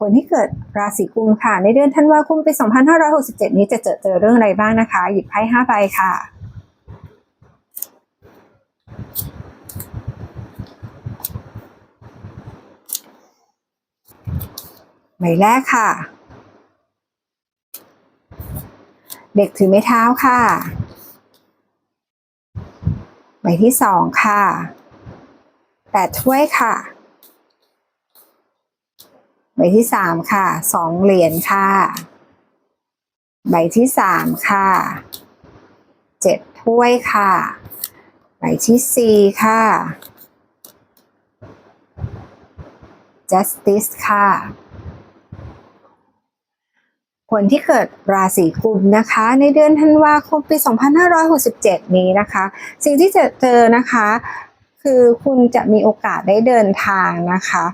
คนที่เกิดราศีกุมค่ะ ในเดือนธันวาคมปี 2567 นี้จะเจอเจอเรื่องอะไรบ้างนะคะ หยิบไพ่ห้าใบค่ะ ใบแรกค่ะ เด็กถือไม้เท้าค่ะ ใบที่สองค่ะแปดถ้วยค่ะ ใบที่สามค่ะสองเหรียญค่ะ ใบที่สามค่ะเจ็ดถ้วยค่ะ ใบที่สี่ค่ะ justice ค่ะ คนที่เกิดราศีกุมนะคะ ในเดือนธันวาคมปี 2567 นี้นะคะ สิ่งที่จะเจอนะคะ คือคุณจะมีโอกาสได้เดินทางนะคะ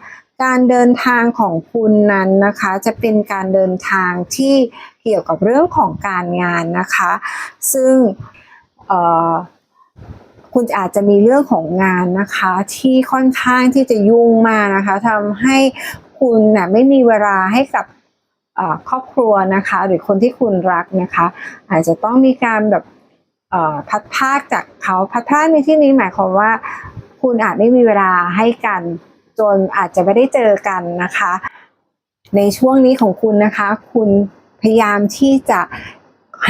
การเดินทางของคุณนั้นนะคะ จะเป็นการเดินทางที่เกี่ยวกับเรื่องของการงานนะคะ ซึ่งคุณอาจจะมีเรื่องของงานนะคะ ที่ค่อนข้างที่จะยุ่งมากนะคะทำให้คุณน่ะไม่มีเวลาให้กับครอบครัวนะคะ หรือคนที่คุณรักนะคะ อาจจะต้องมีการแบบพัดพากจากเขาพัดพากในที่นี้หมายความว่า คุณอาจไม่มีเวลาให้กัน จนอาจจะไม่ได้เจอกันนะคะ ในช่วงนี้ของคุณนะคะ คุณพยายามที่จะ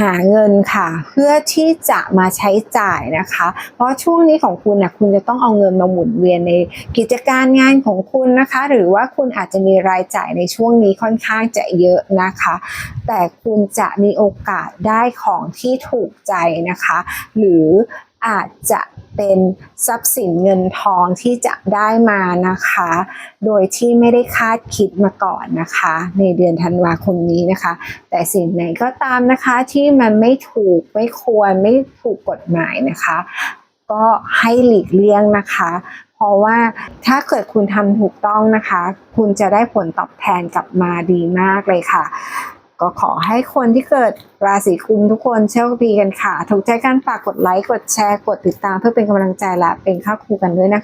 หาเงินค่ะ เพื่อที่จะมาใช้จ่ายนะคะ เพราะช่วงนี้ของคุณนะคุณจะต้องเอาเงินมาหมุนเวียนในกิจการงานของคุณนะคะ หรือว่าคุณอาจจะมีรายจ่ายในช่วงนี้ค่อนข้างจะเยอะนะคะ แต่คุณจะมีโอกาสได้ของที่ถูกใจนะคะ หรือ อาจจะเป็นทรัพย์สินเงินทองที่จะได้มานะคะ โดยที่ไม่ได้คาดคิดมาก่อนนะคะ ในเดือนธันวาคมนี้นะคะ แต่สิ่งไหนก็ตามนะคะที่มันไม่ถูกไม่ควรไม่ถูกกฎหมายนะคะ ก็ให้หลีกเลี่ยงนะคะ เพราะว่าถ้าเกิดคุณทำถูกต้องนะคะ คุณจะได้ผลตอบแทนกลับมาดีมากเลยค่ะ ก็ขอให้คนที่เกิดราศีกุมทุกคนโชคดีกันค่ะ ถูกใจกันฝากกดไลค์ กดแชร์ กดติดตามเพื่อเป็นกำลังใจและเป็นข้าครูกันด้วยนะคะ